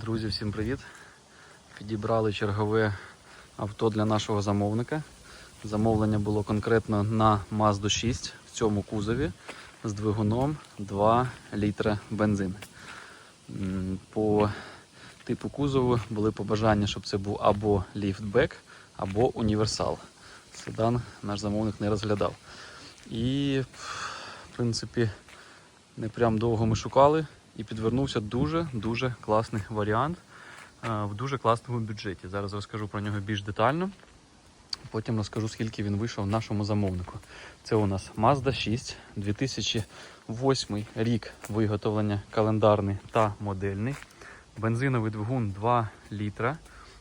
Друзі, всім привіт! Підібрали чергове авто для нашого замовника. Замовлення було конкретно на Mazda 6 в цьому кузові з двигуном 2 літра бензин. По типу кузову були побажання, щоб це був або ліфтбек, або універсал. Седан наш замовник не розглядав. І, в принципі, не прям довго ми шукали і підвернувся дуже-дуже класний варіант е, в дуже класному бюджеті. Зараз розкажу про нього більш детально. Потім розкажу, скільки він вийшов нашому замовнику. Це у нас Mazda 6, 2008 рік виготовлення календарний та модельний. Бензиновий двигун 2 літра,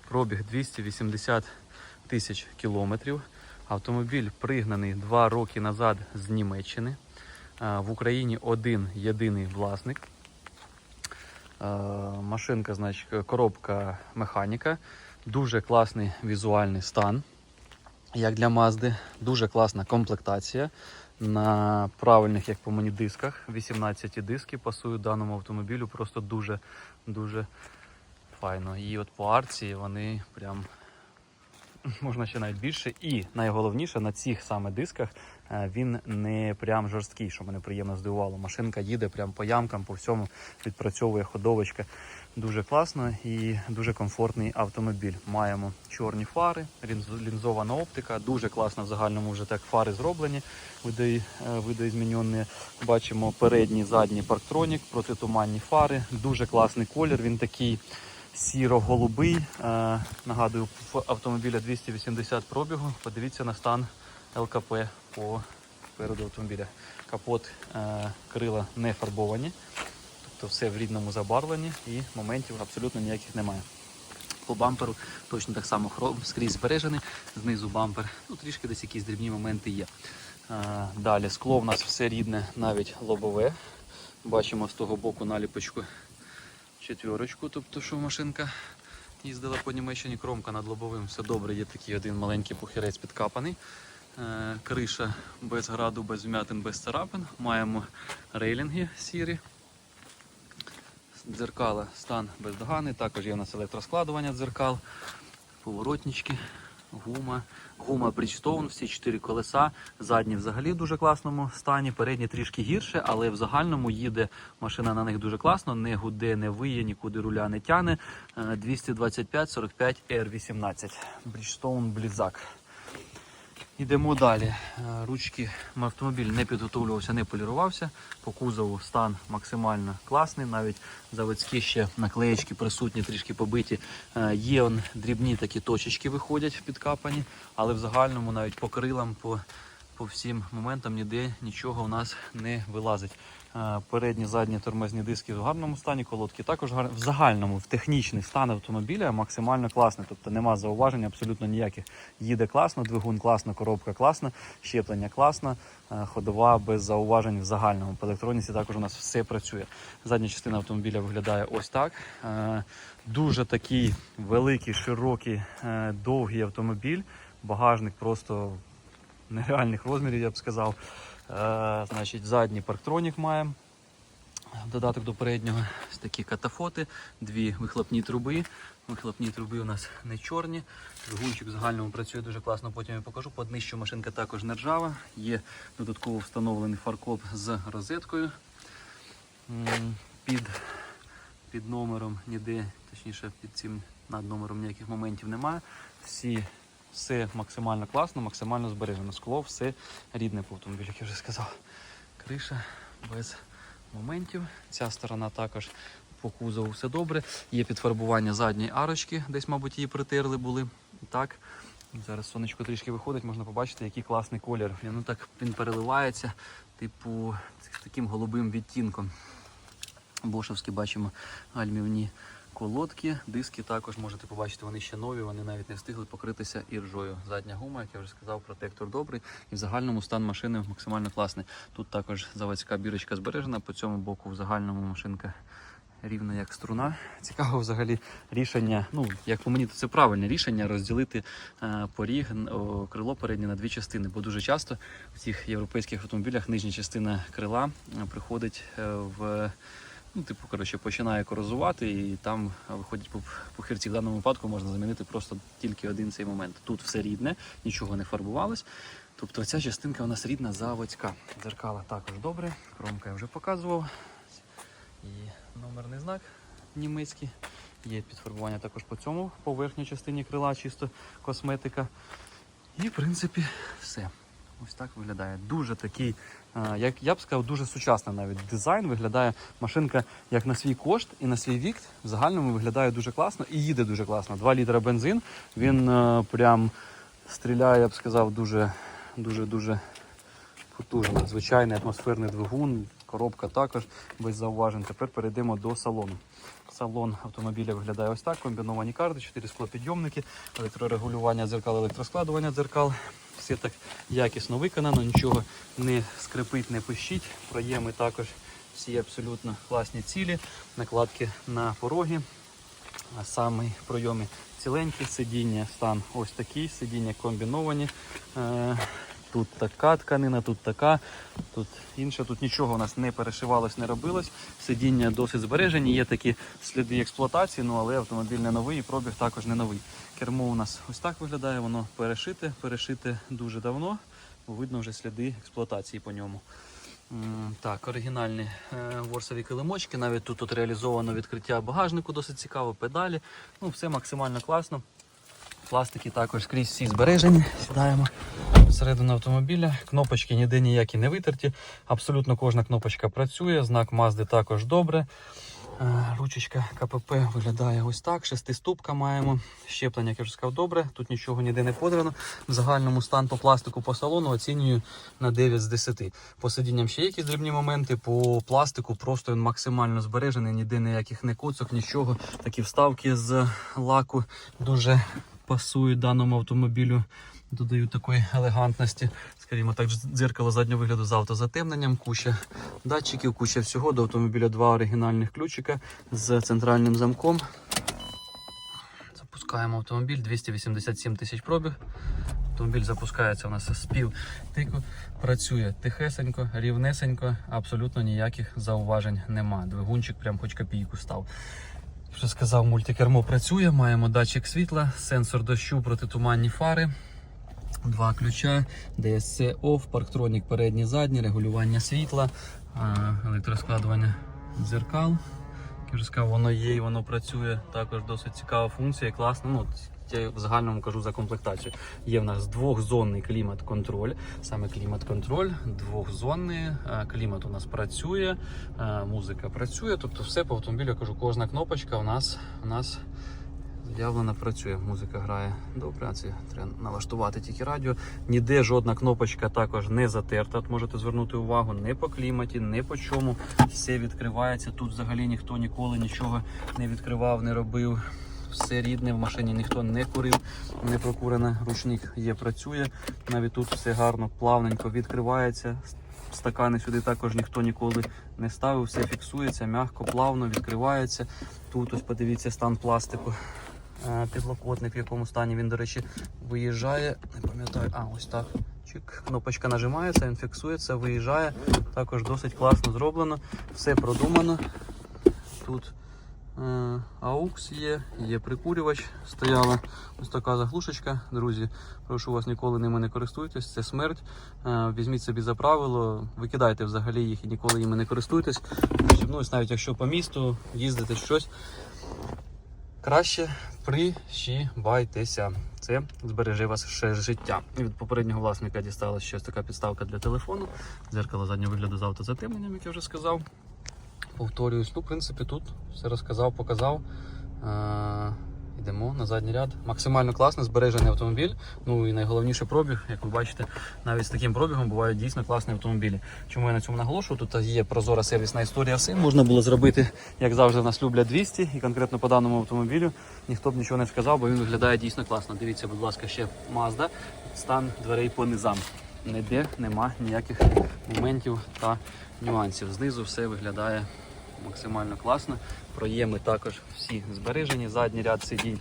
пробіг 280 тисяч кілометрів. Автомобіль пригнаний 2 роки назад з Німеччини. Е, В Україні один єдиний власник. Е, Машинка, значить, коробка механіка. Дуже класний візуальний стан, як для Мазди. Дуже класна комплектація. На правильних, як по мені, дисках. 18 диски пасують даному автомобілю. Просто дуже дуже файно. І от по арці вони прям можна ще навіть більше. І найголовніше на цих саме дисках він не прям жорсткий, що мене приємно здивувало. Машинка їде прям по ямкам, по всьому відпрацьовує ходовочка. Дуже класно і дуже комфортний автомобіль. Маємо чорні фари, лінзована оптика, дуже класно в загальному вже так фари зроблені, видої- е, видоізмінені. Бачимо передній, задній парктронік, протитуманні фари, дуже класний колір. Він такий сіро-голубий. Е, нагадую, автомобіля 280 пробігу. Подивіться на стан ЛКП по переду автомобіля. Капот, е, крила не фарбовані, тобто все в рідному забарвленні і моментів абсолютно ніяких немає. По бамперу точно так само хром скрізь збережений, знизу бампер. Ну, трішки десь якісь дрібні моменти є. Е, Далі скло в нас все рідне, навіть лобове. Бачимо з того боку наліпочку четверочку, тобто що машинка їздила по Німеччині, кромка над лобовим, все добре, є такий один маленький пухірець підкапаний. Е, Криша без граду, без вмятин, без царапин. Маємо рейлінги сірі. Дзеркала стан бездоганний, також є у нас електроскладування дзеркал, поворотнички, гума. Гума Bridgestone, всі чотири колеса. Задні взагалі в дуже класному стані, передні трішки гірше, але в загальному їде машина на них дуже класно, не гуде, не виє, нікуди руля не тяне. Е, 225 45 R18. Bridgestone Blizzak. Йдемо далі. Е, Ручки автомобіль не підготовлювався, не полірувався. По кузову стан максимально класний. Навіть заводські ще наклеєчки присутні, трішки побиті. Е, Є он дрібні такі точечки виходять підкапані, але в загальному навіть по крилам, по, по всім моментам ніде нічого у нас не вилазить. Е, Передні, задні тормозні диски в гарному стані, колодки також в загальному, в технічний стан автомобіля максимально класний. Тобто нема зауважень абсолютно ніяких. Їде класно, двигун класно, коробка класна, щеплення класно, е, ходова без зауважень в загальному. По електроніці також у нас все працює. Задня частина автомобіля виглядає ось так. Е, Дуже такий великий, широкий, довгий автомобіль. Багажник просто нереальних розмірів, я б сказав. Е, значить, задній парктронік маємо. Додаток до переднього ось такі катафоти, дві вихлопні труби. Вихлопні труби у нас не чорні. Двигунчик в загальному працює дуже класно, потім я покажу. По днищу машинка також не ржава. Є додатково встановлений фаркоп з розеткою. Під, під номером ніде, точніше під цим над номером ніяких моментів немає. Всі все максимально класно, максимально збережено. Скло, все рідне по автомобілю, як я вже сказав. Криша без моментів. Ця сторона також по кузову все добре. Є підфарбування задньої арочки, десь, мабуть, її притерли були. Так. Зараз сонечко трішки виходить, можна побачити, який класний колір. Він, ну, так, він переливається, типу, таким голубим відтінком. Бошевські бачимо гальмівні колодки. Диски також можете побачити, вони ще нові, вони навіть не встигли покритися іржою. Задня гума, як я вже сказав, протектор добрий. І в загальному стан машини максимально класний. Тут також заводська бірочка збережена, по цьому боку в загальному машинка рівна як струна. Цікаво взагалі рішення. Ну, як по мені, то це правильне рішення розділити е, поріг, крило переднє на дві частини, бо дуже часто в цих європейських автомобілях нижня частина крила е, приходить е, в ну, типу, коротше, починає корозувати, і там виходять по пухирці. В даному випадку можна замінити просто тільки один цей момент. Тут все рідне, нічого не фарбувалось. Тобто ця частинка у нас рідна заводська. Дзеркала також добре, кромка я вже показував. І номерний знак німецький. Є підфарбування також по цьому, по верхній частині крила, чисто косметика. І в принципі все. Ось так виглядає. Дуже такий, е, як я б сказав, дуже сучасний навіть дизайн. Виглядає машинка як на свій кошт і на свій вік. В загальному виглядає дуже класно і їде дуже класно. 2 літра бензин. Він е, прям стріляє, я б сказав, дуже, дуже, дуже потужно. Звичайний атмосферний двигун, коробка також без зауважень. Тепер перейдемо до салону. Салон автомобіля виглядає ось так. Комбіновані карти, 4 склопідйомники, електрорегулювання дзеркал, електроскладування дзеркал. Все так якісно виконано, нічого не скрипить, не пищить. Проєми також всі абсолютно класні цілі, накладки на пороги. А саме пройоми ціленькі, сидіння стан ось такий, сидіння комбіновані. Е, Тут така тканина, тут така, тут інша. Тут нічого у нас не перешивалось, не робилось. Сидіння досить збережені, є такі сліди експлуатації, ну але автомобіль не новий і пробіг також не новий. Кермо у нас ось так виглядає, воно перешите, перешите дуже давно. бо Видно вже сліди експлуатації по ньому. Так, оригінальні е, ворсові килимочки. Навіть тут от реалізовано відкриття багажнику, досить цікаво, педалі. Ну, все максимально класно. Пластики також скрізь всі збережені. Сідаємо всередину автомобіля. Кнопочки ніде ніякі не витерті. Абсолютно кожна кнопочка працює. Знак Мазди також добре. Е, Ручечка КПП виглядає ось так. Шестиступка маємо. Щеплення, як я вже сказав, добре. Тут нічого ніде не подрано. В загальному стан по пластику по салону оцінюю на 9 з 10. По сидінням ще якісь дрібні моменти. По пластику просто він максимально збережений, ніде ніяких не коцок, нічого. Такі вставки з лаку дуже пасують даному автомобілю. Додають такої елегантності, скажімо так, дзеркало заднього вигляду з автозатемненням, куча датчиків, куча всього. До автомобіля два оригінальних ключика з центральним замком. Запускаємо автомобіль 287 тисяч пробіг. Автомобіль запускається у нас з пів тику. Працює тихесенько, рівнесенько, абсолютно ніяких зауважень нема. Двигунчик прям хоч копійку став. Вже сказав, мультикермо працює, маємо датчик світла, сенсор дощу, протитуманні фари. Два ключа, DSC OFF, парктронік передній задній, регулювання світла, електроскладування дзеркал. Як вже сказав, воно є і воно працює. Також досить цікава функція, класно. Ну, я в загальному кажу за комплектацію. Є в нас двохзонний клімат-контроль, саме клімат-контроль, двохзонний. Клімат у нас працює, музика працює. Тобто все по автомобілю, я кажу, кожна кнопочка у нас, у нас Явлено працює, музика грає добре, а це треба налаштувати тільки радіо. Ніде жодна кнопочка також не затерта. Можете звернути увагу не по кліматі, не по чому. Все відкривається. Тут взагалі ніхто ніколи нічого не відкривав, не робив. Все рідне, в машині ніхто не курив, не прокурено. Ручник є, працює. Навіть тут все гарно, плавненько відкривається. Стакани сюди також ніхто ніколи не ставив, все фіксується, м'яко, плавно відкривається. Тут ось подивіться стан пластику. Е, Підлокотник, в якому стані він, до речі, виїжджає. Не пам'ятаю, а ось так. Чик. Кнопочка нажимається, він фіксується, виїжджає. Також досить класно зроблено. Все продумано. Тут е, AUX є, є прикурювач, стояла ось така заглушечка. Друзі, прошу вас ніколи ними не користуйтесь, це смерть. Е, візьміть собі за правило, викидайте взагалі їх і ніколи їми не користуйтесь. Ну, ось навіть якщо по місту їздите щось, краще прищібайтеся. Це збереже вас ще життя. І від попереднього власника дісталася щось така підставка для телефону. Дзеркало заднього вигляду з автозатемненням, як я вже сказав. Повторююсь, ну, в принципі, тут все розказав, показав. Йдемо на задній ряд. Максимально класно, збережений автомобіль. Ну і найголовніше пробіг, як ви бачите, навіть з таким пробігом бувають дійсно класні автомобілі. Чому я на цьому наголошую? Тут є прозора сервісна історія. Все можна було зробити, як завжди, в нас люблять 200, і конкретно по даному автомобілю ніхто б нічого не сказав, бо він виглядає дійсно класно. Дивіться, будь ласка, ще Mazda, стан дверей по низам. Ніде нема ніяких моментів та нюансів. Знизу все виглядає максимально класно. Проєми також всі збережені. Задній ряд сидінь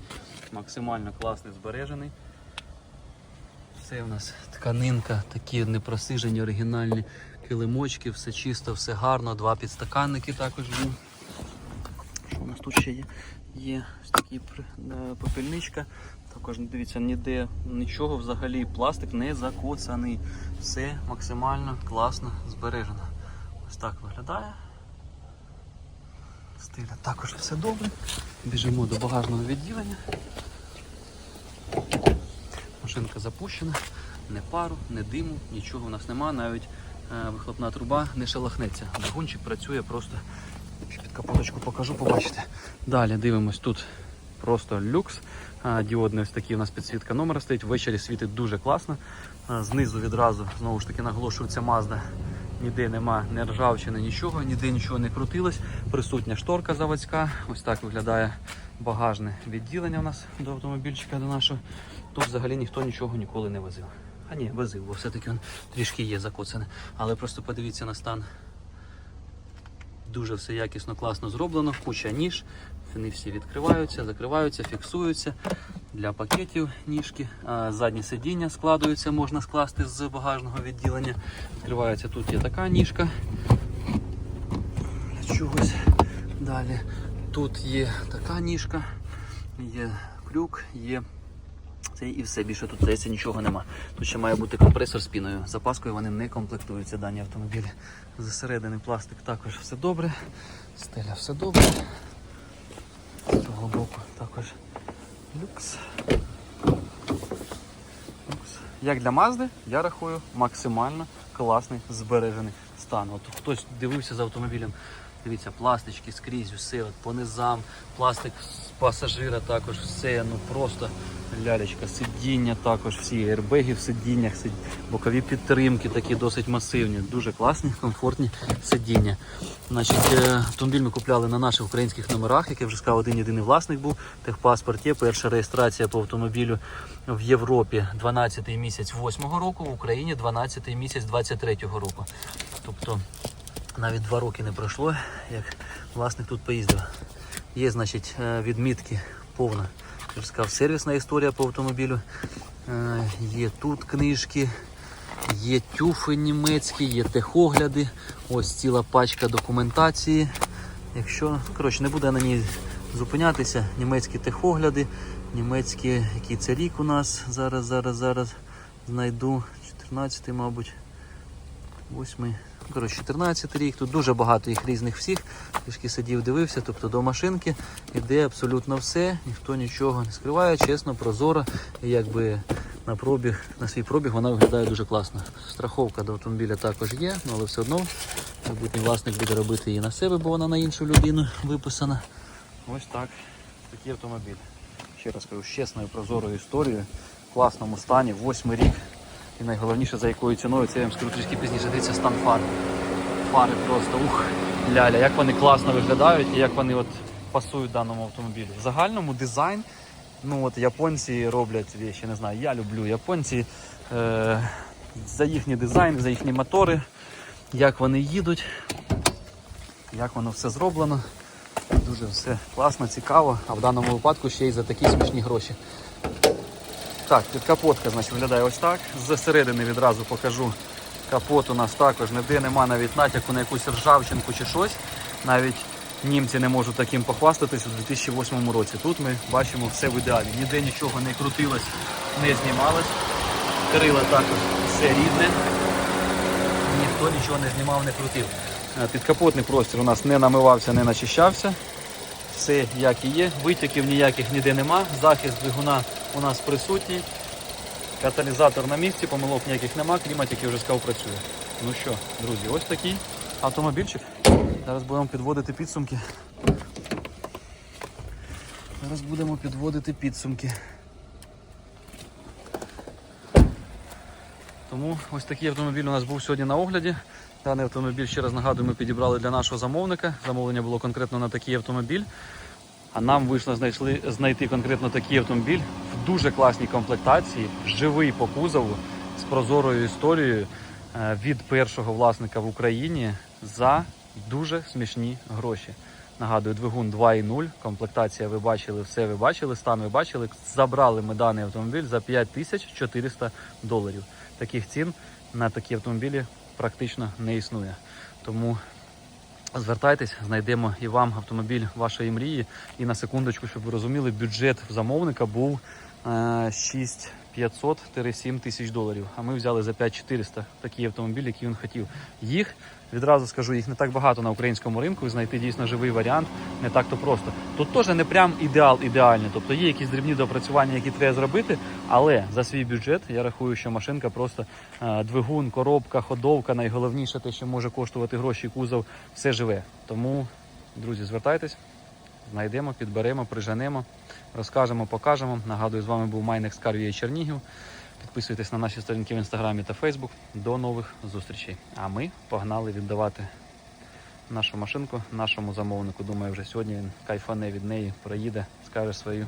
максимально класний збережений. Все у нас тканинка, такі непросижені оригінальні килимочки, все чисто, все гарно. Два підстаканники також був. тут ще є, є такі е, попільничка. Також дивіться, ніде нічого взагалі, пластик не закоцаний. Все максимально класно збережено. Ось так виглядає. Стиля також все добре. Біжимо до багажного відділення. Машинка запущена, не пару, не диму, нічого у нас нема, навіть е, вихлопна труба не шелохнеться. Двигунчик працює просто під капоточку покажу, побачите. Далі дивимось тут просто люкс. А, Діодний ось такий у нас підсвітка номера стоїть. Ввечері світить дуже класно. Знизу відразу знову ж таки наголошується Mazda. Ніде нема ні ржавчини, нічого, ніде нічого не крутилось. Присутня шторка заводська. Ось так виглядає багажне відділення у нас до автомобільчика до нашого. Тут взагалі ніхто нічого ніколи не возив. А ні, возив, бо все-таки він трішки є закоцане. Але просто подивіться на стан Дуже все якісно, класно зроблено, куча ніж. Вони всі відкриваються, закриваються, фіксуються. Для пакетів ніжки. Задні сидіння складуються, можна скласти з багажного відділення. Відкривається тут є така ніжка. Чогось. Далі. Тут є така ніжка, є крюк, є це і все. Більше тут здається нічого нема. Тут ще має бути компресор з піною. Запаскою вони не комплектуються дані автомобілі. Зсередини пластик також все добре. Стеля все добре. З того боку також люкс. люкс. Як для Мазди, я рахую максимально класний збережений стан. От хтось дивився за автомобілем. Дивіться, пластички скрізь, все от по низам, пластик з пасажира також, все, ну просто лялечка, сидіння також, всі аербеги в сидіннях, сид... бокові підтримки такі досить масивні, дуже класні, комфортні сидіння. Значить, е, автомобіль ми купляли на наших українських номерах, як я вже сказав, один єдиний власник був. Техпаспорт є. Перша реєстрація по автомобілю в Європі 12 місяць 8 року, в Україні 12 місяць 23 року. Тобто навіть два роки не пройшло, як власник тут поїздив. Є, значить, е, відмітки повна. Сказав, сервісна історія по автомобілю. Е, Є тут книжки, є тюфи німецькі, є техогляди. Ось ціла пачка документації. Якщо, коротше, не буде на ній зупинятися, німецькі техогляди, німецькі, який це рік у нас, зараз, зараз, зараз знайду, 14 мабуть. Восьмий, ну, коротше, 14 рік. Тут дуже багато їх різних всіх. Трішки сидів, дивився. Тобто до машинки йде абсолютно все, ніхто нічого не скриває, чесно, прозоро. І якби на пробіг, на свій пробіг вона виглядає дуже класно. Страховка до автомобіля також є, ну, але все одно майбутній власник буде робити її на себе, бо вона на іншу людину виписана. Ось так. Такий автомобіль. Ще раз кажу, з чесною прозорою історією, в класному стані, восьмий рік. І найголовніше за якою ціною, це я вам скажу трішки пізніше, дивіться стан фар. Фари просто ух, ляля, як вони класно виглядають і як вони от пасують даному автомобілю. В загальному дизайн, ну от японці роблять вещі, не знаю, я люблю японці е, за їхній дизайн, за їхні мотори, як вони їдуть, як воно все зроблено. Дуже все класно, цікаво, а в даному випадку ще й за такі смішні гроші. Так, підкапотка значить, виглядає ось так. Зсередини відразу покажу. Капот у нас також ніде нема навіть натяку на якусь ржавчинку чи щось. Навіть німці не можуть таким похвастатись у 2008 році. Тут ми бачимо все в ідеалі. Ніде нічого не крутилось, не знімалось. Крила також все рідне. Ніхто нічого не знімав, не крутив. Е, Підкапотний простір у нас не намивався, не начищався. Все як і є, витяків ніяких ніде нема. Захист двигуна у нас присутній. Каталізатор на місці, помилок ніяких нема, клімат, який вже сказав, працює. Ну що, друзі, ось такий автомобільчик. Зараз будемо підводити підсумки. Зараз будемо підводити підсумки. Тому ось такий автомобіль у нас був сьогодні на огляді. Даний автомобіль, ще раз нагадую, ми підібрали для нашого замовника. Замовлення було конкретно на такий автомобіль. А нам вийшло знайшли, знайти конкретно такий автомобіль дуже класній комплектації, живий по кузову, з прозорою історією е, від першого власника в Україні за дуже смішні гроші. Нагадую, двигун 2.0, комплектація ви бачили, все ви бачили, стан ви бачили. Забрали ми даний автомобіль за 5400 доларів. Таких цін на такі автомобілі практично не існує. Тому Звертайтесь, знайдемо і вам автомобіль вашої мрії. І на секундочку, щоб ви розуміли, бюджет замовника був 6500-7 тисяч доларів. А ми взяли за 5400 такий автомобіль, який він хотів. Їх відразу скажу, їх не так багато на українському ринку. Знайти дійсно живий варіант не так то просто. Тут теж не прям ідеал ідеальний. Тобто є якісь дрібні допрацювання, які треба зробити. Але за свій бюджет я рахую, що машинка просто е, двигун, коробка, ходовка. Найголовніше те, що може коштувати гроші, кузов, все живе. Тому, друзі, звертайтесь, знайдемо, підберемо, приженемо, розкажемо, покажемо. Нагадую, з вами був Майнекс Карвія Чернігів. Підписуйтесь на наші сторінки в інстаграмі та Фейсбук. До нових зустрічей. А ми погнали віддавати нашу машинку нашому замовнику. Думаю, вже сьогодні він кайфане від неї, проїде, скаже свою,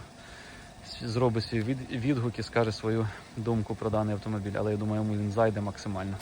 зробить свій відгук і скаже свою думку про даний автомобіль. Але я думаю, йому він зайде максимально.